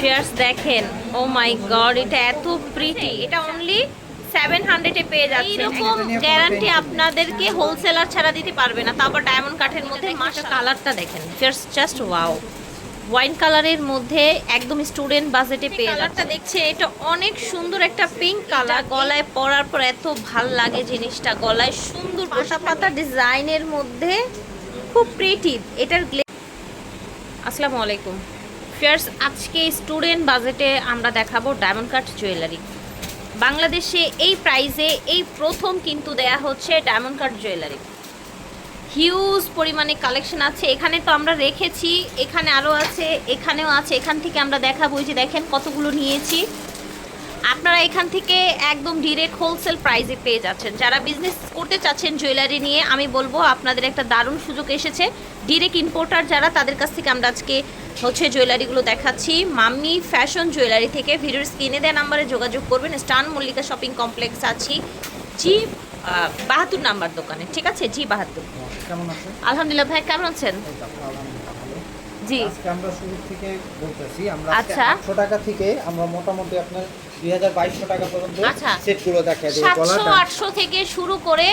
Fierce দেখেন। ও মাই god এটা এত প্রিটি এটা অনলি সেভেন হান্ড্রেডে পেয়ে যাচ্ছে এরকম গ্যারান্টি আপনাদেরকে হোলসেলার ছাড়া দিতে পারবে না। তারপর ডায়মন্ড কাঠের মধ্যে মাসা কালারটা দেখেন। ফিয়ার্স জাস্ট ওয়াও ওয়াইন কালারের মধ্যে একদম স্টুডেন্ট বাজেটে পেয়ে কালারটা দেখছে এটা অনেক সুন্দর একটা পিঙ্ক কালার গলায় পরার পর এত ভালো লাগে জিনিসটা। গলায় সুন্দর পাতা পাতা ডিজাইনের মধ্যে। খুব প্রিটি এটার গ্লে- আসসালামু আলাইকুম। ফিয়ার্স, আজকে স্টুডেন্ট বাজেটে আমরা দেখাবো ডায়মন্ড কাট জুয়েলারি। বাংলাদেশে এই প্রাইজে এই প্রথম কিন্তু দেয়া হচ্ছে ডায়মন্ড কাট জুয়েলারি। হিউজ পরিমাণে কালেকশন আছে। এখানে তো আমরা রেখেছি, এখানে আরও আছে, এখানেও আছে। এখান থেকে আমরা দেখাবো যে দেখেন কতগুলো নিয়েছি। আপনারা এখান থেকে একদম ডিরেক্ট হোলসেল প্রাইসে পেয়ে যাচ্ছেন। যারা বিজনেস করতে চাচ্ছেন জুয়েলারি নিয়ে, আমি বলব আপনাদের একটা দারুণ সুযোগ এসেছে। ডিরেক্ট ইম্পোর্টার যারা, তাদের কাছ থেকে আমরা আজকে হচ্ছে জুয়েলারিগুলো দেখাচ্ছি। মাম্মি ফ্যাশন জুয়েলারি থেকে ভিডিওর স্ক্রিনে দেওয়া নাম্বারে যোগাযোগ করবেন। স্টান মল্লিকা শপিং কমপ্লেক্স আছি। জি বাহাত্তর নাম্বার দোকানে ঠিক আছে? জি বাহাত্তর। কেমন আলহামদুলিল্লাহ ভাই কেমন আছেন। জি। আজকে আমরা শুরু থেকে বলতেছি আমরা আচ্ছা। আটশো টাকা থেকে আমরা মোটামুটি আপনার টাকা পর্যন্ত আচ্ছা। সেটগুলো থেকে শুরু করে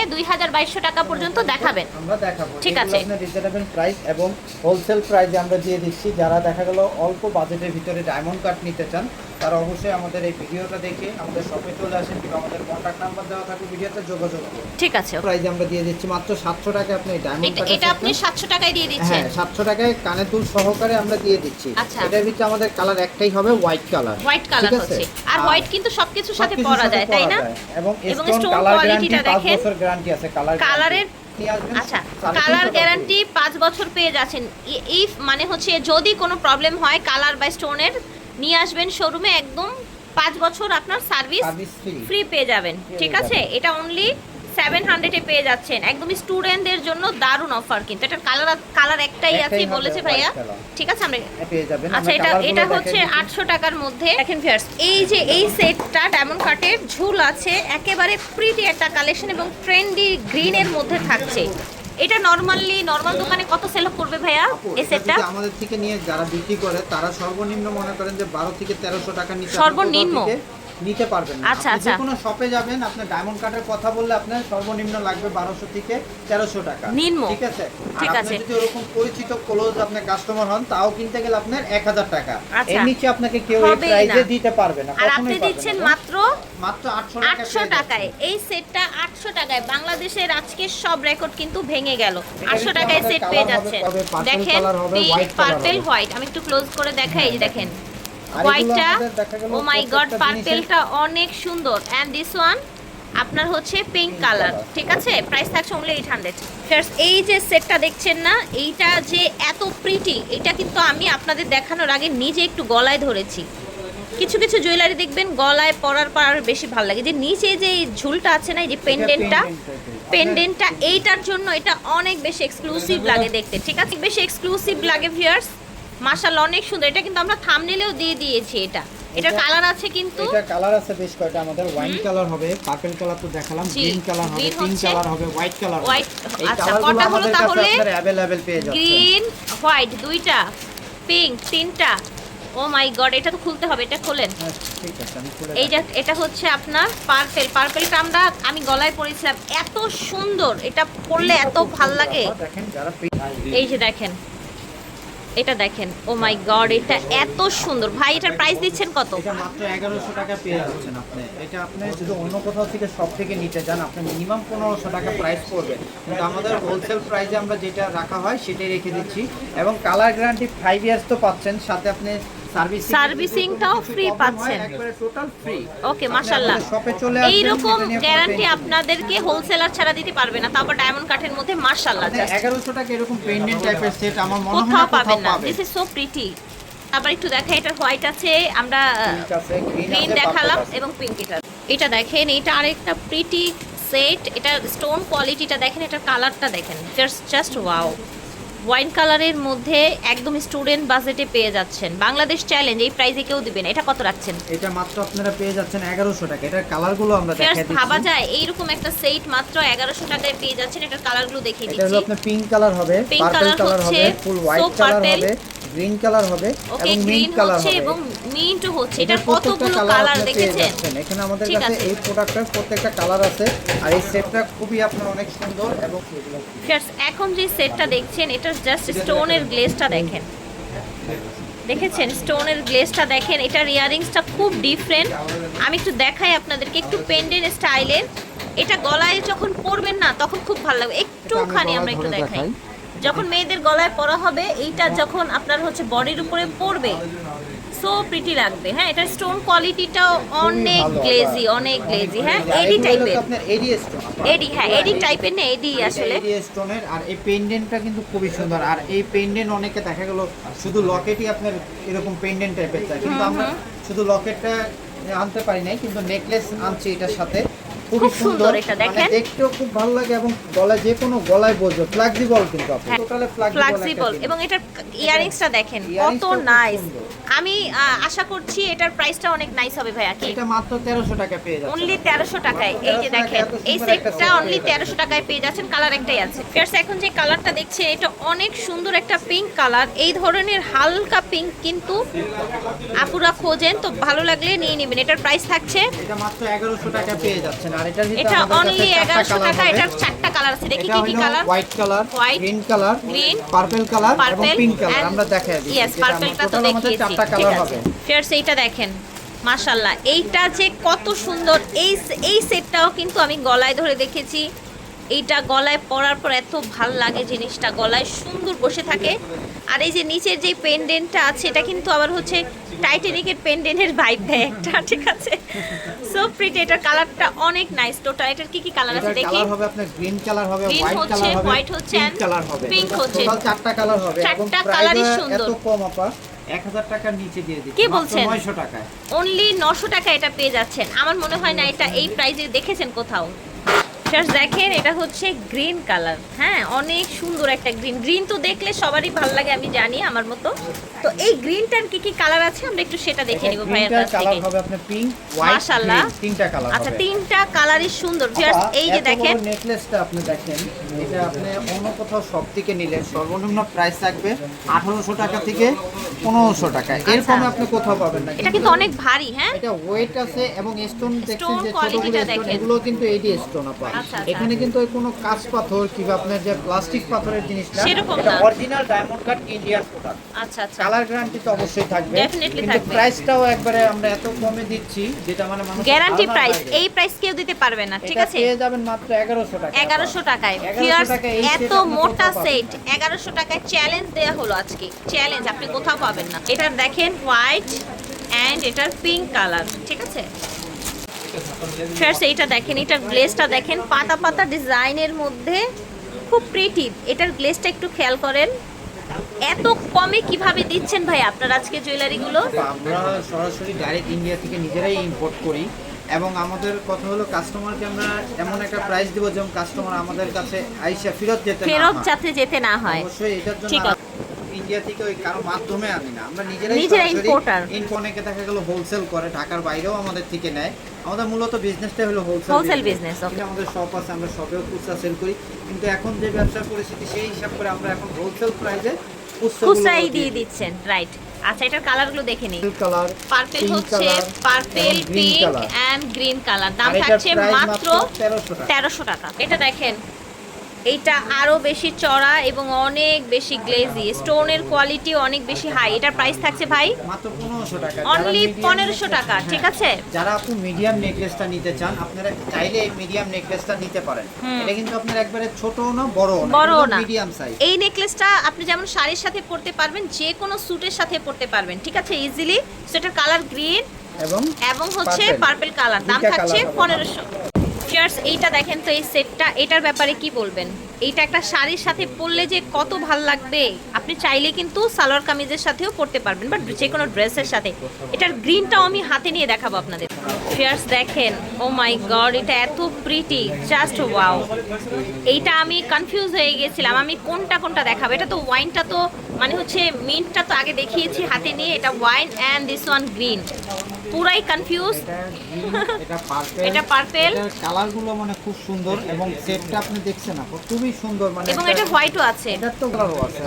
টাকা পর্যন্ত দেখাবেন। আমরা দেখাবো। ঠিক আছে। রিজনেবল প্রাইস এবং হোলসেল প্রাইসে আমরা দিয়ে দিচ্ছি। যারা দেখা গেল অল্প বাজেটের ভিতরে ডায়মন্ড কাট নিতে চান তারা অবশ্যই আমাদের এই ভিডিওটা দেখে আমাদের শপে চলে আসেন কিংবা আমাদের কন্ট্যাক্ট নাম্বার দেওয়া থাকে ভিডিওতে যোগাযোগ করুন। ঠিক আছে প্রাইসে আমরা দিয়ে দিচ্ছি মাত্র সাতশো টাকা আপনি ডায়মন্ড এটা- এটা আপনি সাতশো টাকায় দিয়ে দিচ্ছেন? হ্যাঁ সাতশো টাকায় কানের দুল সহকারে আমরা দিয়ে দিচ্ছি। আচ্ছা। এটার ভিতরে আমাদের কালার একটাই হবে হোয়াইট কালার হোয়াইট কালার হচ্ছে। আর হোয়াইট কিন্তু সবকিছুর সাথে পরা যায় তাই না? এবং স্টোন দেখেন। গ্যারান্টি আছে কালার কালারের আচ্ছা কালার গ্যারান্টি পাঁচ বছর। পেয়ে যাচ্ছেন। ইফ মানে হচ্ছে যদি কোনো প্রবলেম হয় কালার বা স্টোনের নিয়ে আসবেন শোরুমে একদম পাঁচ বছর আপনার সার্ভিস ফ্রি পেয়ে যাবেন। ঠিক আছে? এটা অনলি সেভেন হান্ড্রেডে পেয়ে যাচ্ছেন। একদম স্টুডেন্টদের জন্য দারুণ অফার কিন্তু। এটার কালার কালার একটাই আছে বলেছে ভাইয়া। ঠিক আছে আমরা পেয়ে যাবেন। আচ্ছা এটা এটা হচ্ছে। আটশো টাকার মধ্যে। দেখেন ফিয়ার্স এই যে এই সেটটা ডায়মন্ড কাটের ঝুল আছে একেবারে প্রিটি একটা কালেকশন এবং ট্রেন্ডি গ্রিনের মধ্যে থাকছে। এটা নরমালি নরমাল দোকানে কত সেল করবে ভাইয়া এই সেটটা আমাদের থেকে নিয়ে যারা বিক্রি করে তারা সর্বনিম্ন মনে করেন যে বারো থেকে তেরোশো টাকা নিচে সর্বনিম্ন? নিতে পারবেন না। আচ্ছা, আচ্ছা। যে কোনো শপে যাবেন আপনার ডায়মন্ড কার্ডের কথা বললে আপনার সর্বনিম্ন লাগবে বারোশো থেকে তেরোশো টাকা। নিম্ন। ঠিক আছে? ঠিক আছে। যদি ওরকম পরিচিত ক্লোজ আপনার কাস্টমার হন তাও কিনতে গেলে আপনার এক হাজার টাকা। আচ্ছা। এর নিচে আপনাকে কেউ এই প্রাইসে দিতে পারবে না আর আপনি দিচ্ছেন মাত্র মাত্র আটশো টাকা আটশো পেয়ে টাকায়। যাচ্ছেন। এই সেটটা আটশো টাকায়। বাংলাদেশের আজকের সব রেকর্ড কিন্তু ভেঙে গেল। আটশো ভিতরে টাকায় সেট পেয়ে হবে যাচ্ছেন। দেখেন পার্পেল হোয়াইট আমি একটু ক্লোজ করে দেখাই দেখেন। আর এগুলো হোয়াইটটা ও মাই গড পার্পেলটা অনেক সুন্দর। অ্যান্ড দিস ওয়ান আপনার হচ্ছে পিঙ্ক কালার ঠিক আছে? প্রাইস থাকছে অনলি এইট হান্ড্রেড এই যে সেটটা দেখছেন না এইটা যে এত প্রিটি এটা কিন্তু আমি আপনাদের দেখানোর আগে নিজে একটু গলায় ধরেছি। কিছু কিছু জুয়েলারি দেখবেন গলায় পরার পর আরও বেশি ভালো লাগে। যে নিচে যে এই ঝুলটা আছে না এই যে পেন্ডেন্টটা পেন্ডেন্টটা এইটার জন্য এটা অনেক বেশি এক্সক্লুসিভ লাগে দেখতে ঠিক আছে? বেশি এক্সক্লুসিভ লাগে ভিউয়ার্স মাশাআল্লাহ অনেক সুন্দর। এটা কিন্তু আমরা থামনেলেও দিয়ে দিয়েছি এটা। এটার কালার আছে কিন্তু এটা কালার আছে বেশ কয়টা আমাদের ওয়াইন কালার হবে পার্পল কালার তো দেখালাম গ্রিন কালার হবে পিঙ্ক কালার হবে হোয়াইট কালার আচ্ছা, কটা হলো তাহলে? অ্যাভেলেবেল পেয়ে যাচ্ছেন। গ্রিন হোয়াইট দুইটা পিঙ্ক তিনটা। ও মাই গড এটা তো খুলতে হবে এটা খোলেন। হ্যাঁ, ঠিক আছে আমি এই যে এটা হচ্ছে আপনার পার্পেল পার্পেলটা আমরা আমি গলায় পরেছিলাম। এত সুন্দর এটা পরলে এত ভালো লাগে। এই যে দেখেন। এটা দেখেন, ও মাই গড এটা এত সুন্দর। ভাই, এটার প্রাইস দিচ্ছেন কত? এটা মাত্র 1100 টাকা পেয়ে যাচ্ছেন আপনি। এটা আপনি যদি অন্য কোথাও থেকে সব থেকে নিতে যান, আপনি মিনিমাম 1500 টাকা প্রাইস পড়বে। কিন্তু আমাদের হোলসেল প্রাইসে আমরা যেটা রাখা হয়, সেটাই রেখে দিচ্ছি। এবং কালার গ্যারান্টি 5 ইয়ার্স তো পাচ্ছেন, সাথে আপনি সার্ভিসিং Servicing-টাও পাচ্ছেন। ফ্রি ওকে মাশাল্লাহ এইরকম এটা গ্যারান্টি আপনাদেরকে হোলসেলার ছাড়া দিতে পারবে না তারপর ডায়মন্ড কাঠের মধ্যে মাশাল্লাহ আপনি জাস্ট এগারোশো টাকা এরকম পেন্ডেন্ট টাইপের সেট আমার মনে হয় কোথাও পাবেন না। দিস ইজ সো প্রিটি আবার একটু দেখা এটার হোয়াইট আছে আমরা গ্রিন দেখালাম এবং পিঙ্ক এটা এটা দেখেন এটা আরেকটা প্রিটি সেট এটা স্টোন কোয়ালিটিটা দেখেন এটার কালারটা দেখেন। জাস্ট জাস্ট ওয়াও ওয়াইন কালারের মধ্যে একদম স্টুডেন্ট বাজেটে পেয়ে যাচ্ছেন। বাংলাদেশ চ্যালেঞ্জ এই প্রাইজে কেউ দিবেন এটা কত রাখছেন? এটা মাত্র আপনারা পেয়ে যাচ্ছেন এগারোশো টাকা। এটার কালারগুলো আমরা দেখাই দেখাই ভাবা দিচ্ছি যায় এইরকম একটা সেট মাত্র এগারোশো টাকায় পেয়ে যাচ্ছেন। এটার কালারগুলো দেখিয়ে দিচ্ছি এটা হলো আপনার পিঙ্ক কালার হবে পিঙ্ক পার্পল কালার হবে ফুল হোয়াইট কালার হবে গ্রিন কালার হবে এবং মিন্ট কালার হবে। এবং মিন্টও হচ্ছে এটার এটার কতগুলো কালার দেখেছেন? এখানে আমাদের কাছে। এই প্রোডাক্টের প্রত্যেকটা কালার আছে আর এই সেটটা খুবই আপনার অনেক সুন্দর এবং এখন যে সেটটা দেখছেন এটা জাস্ট স্টোনের গ্লেজটা দেখেন। দেখেছেন? স্টোনের গ্লেজটা দেখেন। এটার ইয়ারিংসটা খুব ডিফারেন্ট আমি একটু দেখাই আপনাদেরকে একটু পেন্ডেন্ট স্টাইলের এটা গলায় যখন পরবেন না তখন খুব ভালো লাগবে। একটুখানি আমরা একটু দেখাই। দেখাই। যখন মেয়েদের গলায় পরা হবে এইটা যখন আপনার হচ্ছে বডির উপরে পড়বে সো প্রিটি লাগবে। হ্যাঁ এটার স্টোন কোয়ালিটিটাও অনেক গ্লেজি অনেক গ্লেজি হ্যাঁ এডি টাইপের আপনার এডি স্টোন এডি হ্যাঁ এডি টাইপের না এডি আসলে। এডি স্টোনের আর এই পেন্ডেন্টটা কিন্তু খুবই সুন্দর। আর এই পেন্ডেন্ট অনেকে দেখা গেল শুধু লকেটই আপনার এরকম পেন্ডেন্ট টাইপের চাই। কিন্তু আমরা শুধু লকেটটা আনতে পারি নাই কিন্তু নেকলেস আনছি এটার সাথে। খুবই খুব সুন্দর। এটা, মানে দেখেন। দেখতেও খুব ভালো লাগে এবং গলায় যে কোনো গলায় বসবে ফ্লেক্সিবল কিন্তু আপনি। হ্যাঁ, টোটালি ফ্লেক্সিবল এবং এটার ইয়ারিংসটা দেখেন কত নাইস। আমি আশা করছি এটার প্রাইসটা অনেক নাইস হবে ভাইয়া কি? এটা মাত্র 1300 টাকা পেয়ে যাচ্ছে অনলি তেরোশো টাকায়। এই যে দেখেন এই সেটটা অনলি পেয়ে তেরোশো টাকায় পেয়ে যাচ্ছেন কালার একটাই আছে। ফিয়ার্স এখন যে কালারটা দেখছে এটা অনেক সুন্দর একটা পিঙ্ক কালার এই ধরনের হালকা পিঙ্ক কিন্তু আপুরা খোঁজেন তো ভালো লাগলে নিয়ে নেবেন। এটার প্রাইস থাকছে এটা মাত্র 1100 টাকা পেয়ে যাচ্ছেন। আর এটার এটা অনলি কাছে চারটা এগারোশো কালার টাকা এটার চারটা কালার আছে। দেখি কি কি colour white colour green colour green, purple colour এবং পিঙ্ক কালার আমরা দেখাই দিই ইয়েস পার্পলটা তো দেখিয়েছি। চারটা কালার হবে? ফিয়ার্স এইটা দেখেন মাশাল্লাহ এইটা যে কত সুন্দর এই এই সেটটাও কিন্তু আমি গলায় ধরে দেখেছি। এইটা গলায় পরার পর এত ভালো লাগে জিনিসটা গলায় সুন্দর বসে থাকে। আর এই যে নিচের যে পেন্ডেন্টটা আছে এটা কিন্তু আবার হচ্ছে টাইটানিকের পেন্ডেন্টের ভাইব দেয় একটা ঠিক আছে? সো প্রিটি এটার কালারটা অনেক নাইস টোটাল এটার কি কি কালার আছে? দেখি। কালার হবে আপনার গ্রিন কালার হবে হোয়াইট কালার হবে হোয়াইট হচ্ছে পিঙ্ক কালার হবে। পিঙ্ক হচ্ছে। টোটাল চারটা কালার হবে এবং প্রাইস সুন্দর। এত কম আপা। 1000 টাকার নিচে দিয়ে দিচ্ছি কি বলছেন? 900 টাকায়। অনলি টাকা এটা পেয়ে যাচ্ছেন। আমার মনে হয় না এটা এই প্রাইজে দেখেছেন কোথাও। Just দেখেন এটা হচ্ছে গ্রিন কালার হ্যাঁ অনেক সুন্দর একটা গ্রিন গ্রিন তো দেখলে সবারই ভালো লাগে আমি জানি আমার মতো। তো এই গ্রিনটার কি কি কালার আছে? আমরা একটু সেটা দেখে নিব ভাইয়ের কাছ কালার থেকে। হবে আপনার পিঙ্ক হোয়াইট মাশাআল্লাহ। তিনটা কালার আচ্ছা তিনটা কালারই সুন্দর। Just এই যে দেখেন। নেকলেসটা আপনি দেখেন এটা আপনি অন্য কোথাও সব থেকে নিলে সর্বনিম্ন প্রাইস থাকবে আঠারোশো টাকা থেকে পনেরোশো টাকা। এর আচ্ছা। কমে আপনি কোথাও পাবেন না। এটা কিন্তু অনেক ভারী হ্যাঁ? এটা ওয়েট আছে এবং স্টোন দেখছেন যে quality ছোটগুলো স্টোন দেখেন। এগুলো কিন্তু এডি স্টোন আপা আচ্ছা, আচ্ছা। এখানে কিন্তু ওই কোনো কাঁচ পাথর কিংবা আপনার যে প্লাস্টিক পাথরের জিনিস না সেরকম এটা। Original diamond cut Indian product আচ্ছা আচ্ছা। কালার গ্যারান্টি তো অবশ্যই থাকবে। Definitely কিন্তু প্রাইসটাও একবারে আমরা এত কমে দিচ্ছি যেটা মানে মানুষ গ্যারান্টি প্রাইস এই প্রাইস কেউ দিতে পারবে না ঠিক আছে? পেয়ে যাবেন মাত্র 1100 টাকা এগারোশো টাকায়। 1100 Viewers, টাকায় এই এত মোটা সেট এগারোশো টাকায় চ্যালেঞ্জ দেওয়া হলো আজকে। চ্যালেঞ্জ আপনি কোথাও পাবেন না। এটা দেখেন হোয়াইট অ্যান্ড এটার পিঙ্ক কালার ঠিক আছে? ফ্রেন্ডস এইটা দেখেন এটার গ্লেসটা দেখেন পাতা পাতা ডিজাইনের মধ্যে খুব প্রিটি এটার গ্লেসটা একটু খেয়াল করেন। এত কমে কীভাবে দিচ্ছেন ভাই আপনার আজকে জুয়েলারিগুলো? আমরা সরাসরি ডাইরেক্ট ইন্ডিয়া থেকে নিজেরাই ইম্পোর্ট করি এবং আমাদের কথা হলো কাস্টমারকে আমরা এমন একটা প্রাইস দিব যেমন কাস্টমার আমাদের কাছে আইসা ফেরত যেতে না ফেরত যাতে যেতে না হয়। অবশ্যই এটার জন্য ইন্ডিয়া থেকে ওই কারও মাধ্যমে আনি না। আমরা নিজেরাই নিজেরা ইনফোনেকে দেখা গেল হোলসেল করে ঢাকার বাইরেও আমাদের থেকে নেয়। আমাদের মূলত বিজনেসটা হলো হোলসেল. কিন্তু আমাদের শপ আছে আমরা শপেও খুচরা সেল করি। কিন্তু এখন যে ব্যবসার পরিস্থিতি সেই হিসাব করে আমরা এখন হোলসেল প্রাইসে খুচরাই দিয়ে দিচ্ছেন রাইট আচ্ছা এটার কালারগুলো দেখে নিই। কালার পার্পেল হচ্ছে purple pink and green colour দাম থাকছে মাত্র 1300 তেরোশো টাকা। এটা দেখেন এইটা আরও বেশি চড়া এবং অনেক বেশি গ্লেজি স্টোনের কোয়ালিটি অনেক বেশি হাই এটার প্রাইস থাকছে ভাই মাত্র 1500 টাকা। অনলি 1500 টাকা ঠিক হ্যাঁ, আছে? যারা আপনি মিডিয়াম নেকলেসটা নিতে চান আপনারা চাইলে এই মিডিয়াম নেকলেসটা নিতে পারেন। এটা কিন্তু আপনার একবারে ছোট না বড় না বড় না। মিডিয়াম সাইজ এই নেকলেসটা আপনি যেমন শাড়ির সাথে পরতে পারবেন যে কোনো স্যুটের সাথে পরতে পারবেন ঠিক আছে? ইজিলি সেটার কালার গ্রিন এবং এবং হচ্ছে পার্পল কালার দাম থাকছে 1500 ভিউয়ার্স এইটা দেখেন তো এই সেটটা এটার ব্যাপারে কি বলবেন? এইটা একটা শাড়ির সাথে পরলে যে কত ভালো লাগবে, আপনি চাইলে কিন্তু সালোয়ার কামিজের সাথেও পড়তে পারবেন বাট যে কোনো ড্রেসের সাথে। এটার গ্রিনটাও আমি হাতে নিয়ে দেখাবো আপনাদের। ফিয়ার্স দেখেন ও মাই গড এটা এত প্রিটি জাস্ট ওয়াও এইটা আমি কনফিউজ হয়ে গেছিলাম, আমি কোনটা কোনটা দেখাবো? এটা তো ওয়াইনটা তো মানে হচ্ছে মিন্টটা তো আগে দেখিয়েছি হাতে নিয়ে, এটা wine and this one green পুরাই কনফিউজ এটা এটা পার্পেল এটা কালারগুলো মানে খুব সুন্দর এবং সেটটা আপনি দেখছেন আপু খুবই সুন্দর মানে এবং এটা হোয়াইটও আছে। এটার তো কালারও আছে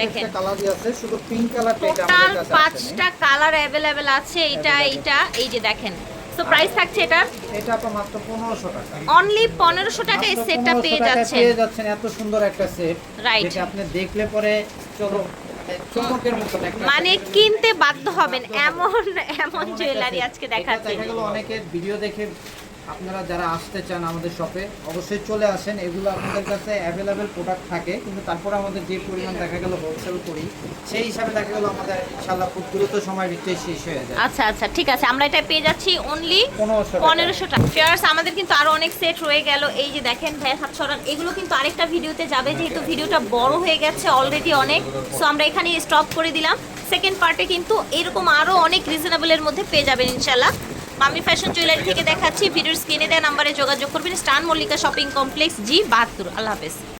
দেখেন। কালারই আছে শুধু পিঙ্ক কালারটা এটা টোটাল পাঁচটা কালার অ্যাভেলেবেল আছে এইটা এইটা এই যে দেখেন। সো প্রাইস থাকছে এটা? এটা তো মাত্র পনেরোশো টাকা। অনলি পনেরোশো টাকায় এই মাত্র সেটটা পেয়ে যাচ্ছেন। পেয়ে যাচ্ছেন এত সুন্দর একটা সেট রাইট যেটা আপনি দেখলে পরে চলো মানে কিনতে বাধ্য হবেন এমন এমন জুয়েলারি আজকে দেখাচ্ছি। অনেকের ভিডিও দেখে আপনারা যারা আসতে চান আমাদের শপে অবশ্যই চলে আসেন। এগুলো আপনাদের কাছে অ্যাভেলেবেল প্রোডাক্ট থাকে কিন্তু তারপরে আমাদের যে পরিমাণ দেখা গেল হোলসেল করি সেই হিসাবে দেখা গেল আমাদের ইনশাল্লাহ খুব দ্রুত সময় ভিতরে শেষ হয়ে যায়। আচ্ছা আচ্ছা ঠিক আছে। আমরা এটা পেয়ে যাচ্ছি অনলি পনেরোশো টাকা। ফেয়ার্স আমাদের কিন্তু আরও অনেক সেট রয়ে গেল। এই যে দেখেন ভাই হাত ছড়ান এগুলো কিন্তু আরেকটা ভিডিওতে যাবে যেহেতু ভিডিওটা বড় হয়ে গেছে অলরেডি অনেক। সো আমরা এখানে স্টপ করে দিলাম। সেকেন্ড পার্টে কিন্তু এরকম আরও অনেক রিজনেবলের মধ্যে পেয়ে যাবেন ইনশাল্লাহ মামি ফ্যাশন জুয়েলারি থেকে দেখাচ্ছি, ভিডিওর স্ক্রিনে দেওয়া নাম্বারে যোগাযোগ করবেন স্টান মল্লিকা শপিং কমপ্লেক্স, জি বাহাত্তর। আল্লাহ হাফেজ।